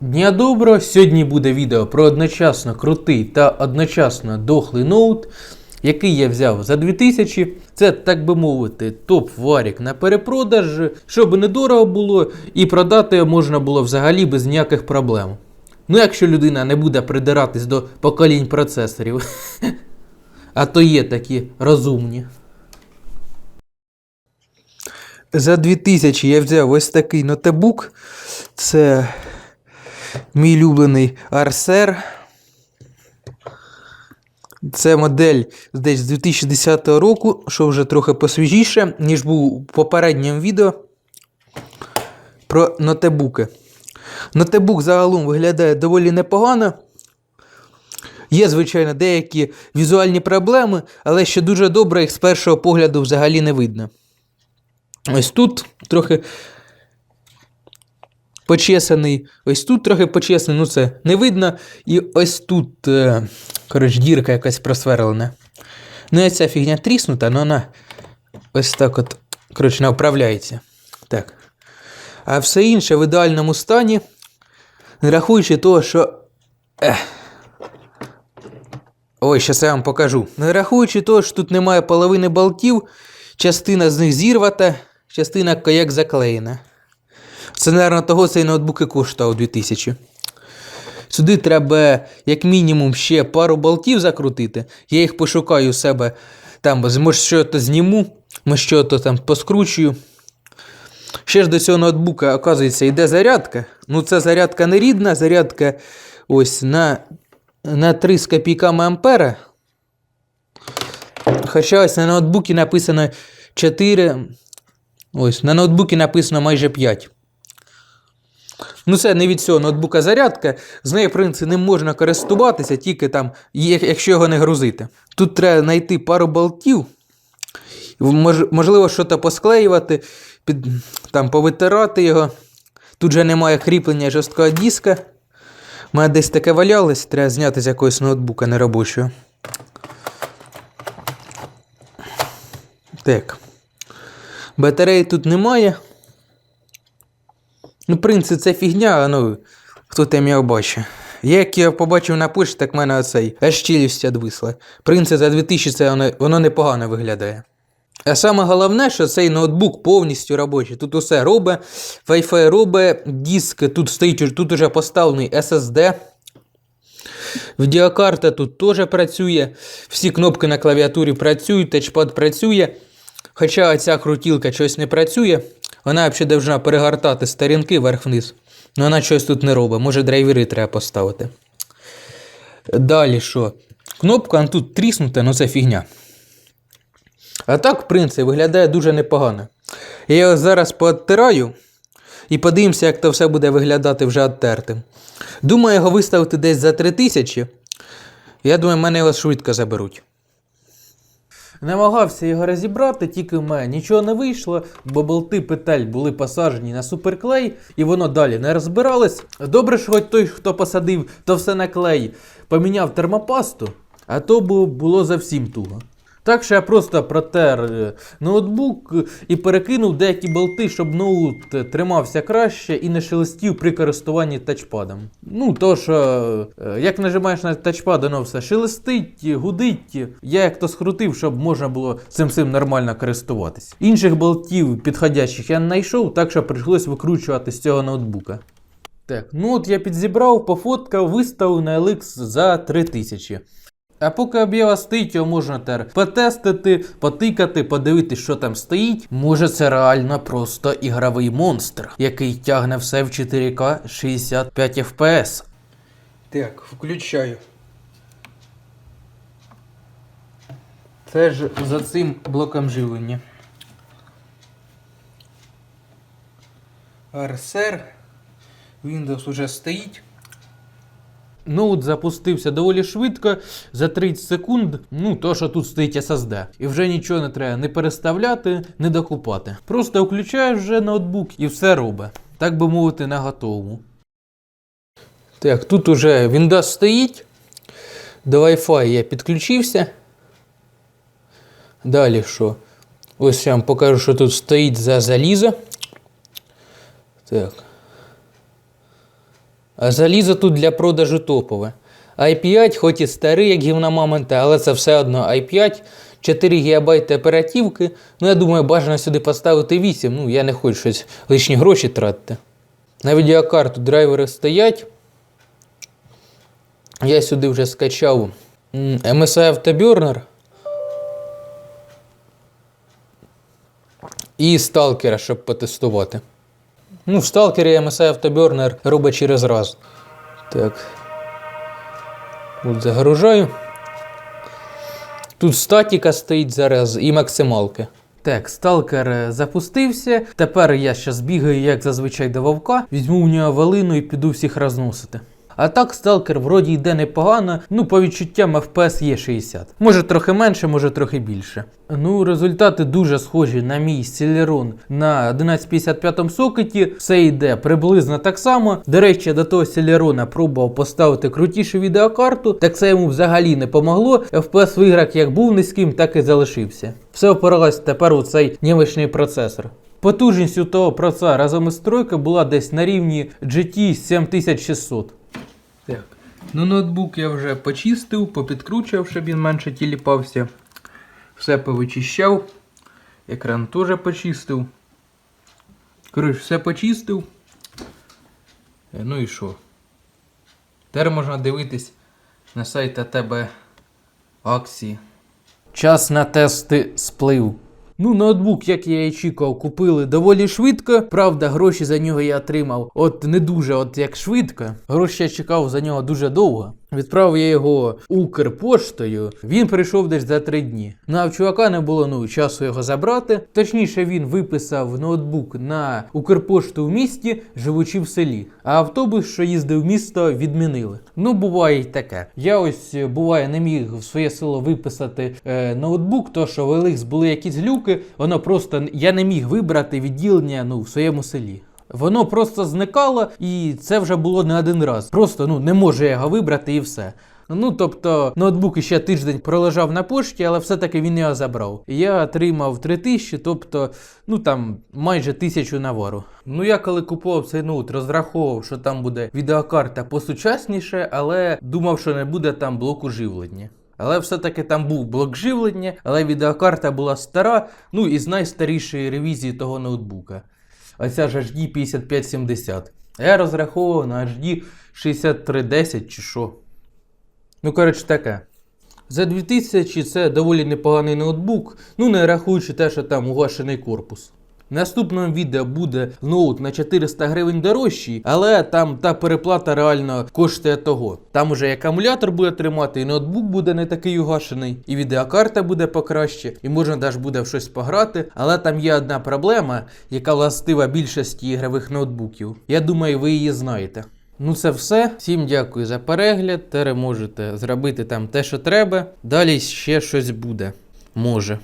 Дня доброго! Сьогодні буде відео про одночасно крутий та одночасно дохлий ноут, який я взяв за 2000. Це, так би мовити, топ-варік на перепродаж, щоб недорого було і продати можна було взагалі без ніяких проблем. Ну, якщо людина не буде придиратись до поколінь процесорів, а то є такі розумні. За 2000 я взяв ось такий ноутбук. Це мій улюблений Арсер. Це модель десь з 2010 року, що вже трохи посвіжіше, ніж був у попередньому відео про ноутбуки. Ноутбук загалом виглядає доволі непогано. Є, звичайно, деякі візуальні проблеми, але що дуже добре, їх з першого погляду взагалі не видно. Ось тут трохи почесаний, ось тут трохи почесаний, ну це не видно. І ось тут, е, коротше, дірка якась просверлена. Ну, і ця фігня тріснута, але вона ось так от, коротше, не вправляється. Так. А все інше в ідеальному стані, не рахуючи того, що. Ех. Ой, щас я вам покажу. Не рахуючи того, що тут немає половини болтів, частина з них зірвата, частина як заклеєна. Це, мабуть, того цей ноутбук і коштував 2000. Сюди треба, як мінімум, ще пару болтів закрутити. Я їх пошукаю у себе там, може, щось зніму, може, щось там поскручую. Ще ж до цього ноутбука, оказується, йде зарядка. Ну, це зарядка не рідна, зарядка ось на, на 3 з копійками ампера. Хоча ось на ноутбуці написано 4. Ось, на ноутбуці написано майже 5. Ну, це не від цього ноутбука зарядка. З нею, в принципі, не можна користуватися, тільки там, якщо його не грузити. Тут треба знайти пару болтів. Мож- можливо, щось посклеювати, під, там, повитирати його. Тут же немає кріплення жорсткого диска. У мене десь таке валялось, треба зняти з якогось ноутбука неробочого. Так. Батареї тут немає. Ну, в це фігня, а ну, хто там його бачить. Я як я побачив на почті, так в мене оцей аж челюсть відвисла. В за 2000 це воно, воно непогано виглядає. А саме головне, що цей ноутбук повністю робочий. Тут усе робить, Wi-Fi робить, диск, тут стоїть, тут уже поставлений SSD. Відеокарта тут теж працює. Всі кнопки на клавіатурі працюють, тачпад працює. Хоча ця крутілка щось не працює, вона взагалі повинна перегортати сторінки вверх-вниз. Ну вона щось тут не робить. Може драйвери треба поставити. Далі що? Кнопка ну, тут тріснута, ну це фігня. А так, в принципі, виглядає дуже непогано. Я його зараз пооттираю і подивимося, як то все буде виглядати вже оттертим. Думаю, його виставити десь за 3000. Я думаю, мене його швидко заберуть. Намагався його розібрати, тільки в мене нічого не вийшло, бо болти петель були посаджені на суперклей, і воно далі не розбиралось. Добре, що хоч той, хто посадив то все на клей, поміняв термопасту, а то бу- було зовсім туго. Так що я просто протер е, ноутбук і перекинув деякі болти, щоб ноут тримався краще і не шелестів при користуванні тачпадом. Ну, то що, е, як нажимаєш на тачпад, воно все шелестить, гудить. Я як то скрутив, щоб можна було цим всім нормально користуватись. Інших болтів підходящих я не знайшов, так що прийшлось викручувати з цього ноутбука. Так, ну от я підзібрав, пофоткав, виставив на LX за 3000. А поки об'ява стоїть, його можна тепер потестити, потикати, подивитись, що там стоїть. Може, це реально просто ігровий монстр, який тягне все в 4К 65 FPS. Так, включаю. Це ж за цим блоком живлення. RSR. Windows уже стоїть. Ноут запустився доволі швидко, за 30 секунд, ну то, що тут стоїть SSD. І вже нічого не треба не переставляти, не докупати. Просто включаєш вже ноутбук і все робить. Так би мовити, на готовому. Так, тут уже Windows стоїть. До Wi-Fi я підключився. Далі що? Ось я вам покажу, що тут стоїть за залізо. Так. Залізо тут для продажу топове. i5, хоч і старий, як гівна мамонта, але це все одно i5, 4 ГБ оперативки. Ну, я думаю, бажано сюди поставити 8. Ну, я не хочу щось лишні гроші тратити. На відеокарту драйвери стоять. Я сюди вже скачав MSI Afterburner і Stalker, щоб потестувати. Ну, в Stalker MSI автобернер робить через раз. Так. От загружаю. Тут статіка стоїть зараз і максималки. Так, сталкер запустився. Тепер я ще бігаю, як зазвичай до вовка. Візьму у нього валину і піду всіх розносити. А так, сталкер вроді йде непогано, ну по відчуттям FPS є 60. Може трохи менше, може трохи більше. Ну, результати дуже схожі на мій Celeron на 1155 сокеті. Все йде приблизно так само. До речі, до того Celeron пробував поставити крутішу відеокарту, так це йому взагалі не помогло. FPS в іграх як був низьким, так і залишився. Все опиралось тепер у цей німечний процесор. Потужність у того проца разом із тройкою була десь на рівні GT 7600. Так. Ну, ноутбук я вже почистив, попідкручував, щоб він менше тіліпався. Все повичищав. Екран теж почистив. Коротше, все почистив. Е, Ну і що? Тепер можна дивитись на сайт АТБ акції. Час на тести сплив. Ну, ноутбук, як я і очікував, купили доволі швидко. Правда, гроші за нього я отримав от не дуже, от як швидко. Гроші я чекав за нього дуже довго. Відправив я його Укрпоштою. Він прийшов десь за три дні. Ну а в чувака не було ну, часу його забрати. Точніше, він виписав ноутбук на Укрпошту в місті, живучи в селі. А автобус, що їздив в місто, відмінили. Ну, буває й таке. Я ось е, буває не міг в своє село виписати е, ноутбук, то що в Еликс були якісь глюки, воно просто я не міг вибрати відділення ну, в своєму селі. Воно просто зникало, і це вже було не один раз. Просто ну не можу я його вибрати і все. Ну тобто ноутбук ще тиждень пролежав на пошті, але все-таки він його забрав. Я отримав 3000, тобто, ну там майже тисячу навару. Ну я коли купував цей ноут, розраховував, що там буде відеокарта посучасніше, але думав, що не буде там блоку живлення. Але все-таки там був блок живлення, але відеокарта була стара, ну і з найстарішої ревізії того ноутбука. Оця ж HD 5570. А Я розраховував на HD 6310 чи що. Ну, коротше, таке. За 2000 це доволі непоганий ноутбук, ну не рахуючи те, що там угашений корпус. Наступному відео буде ноут на 400 гривень дорожчий, але там та переплата реально коштує того. Там уже і акумулятор буде тримати, і ноутбук буде не такий угашений, і відеокарта буде покраще, і можна навіть буде в щось пограти. Але там є одна проблема, яка властива більшості ігрових ноутбуків. Я думаю, ви її знаєте. Ну, це все. Всім дякую за перегляд. Тепер можете зробити там те, що треба. Далі ще щось буде. Може.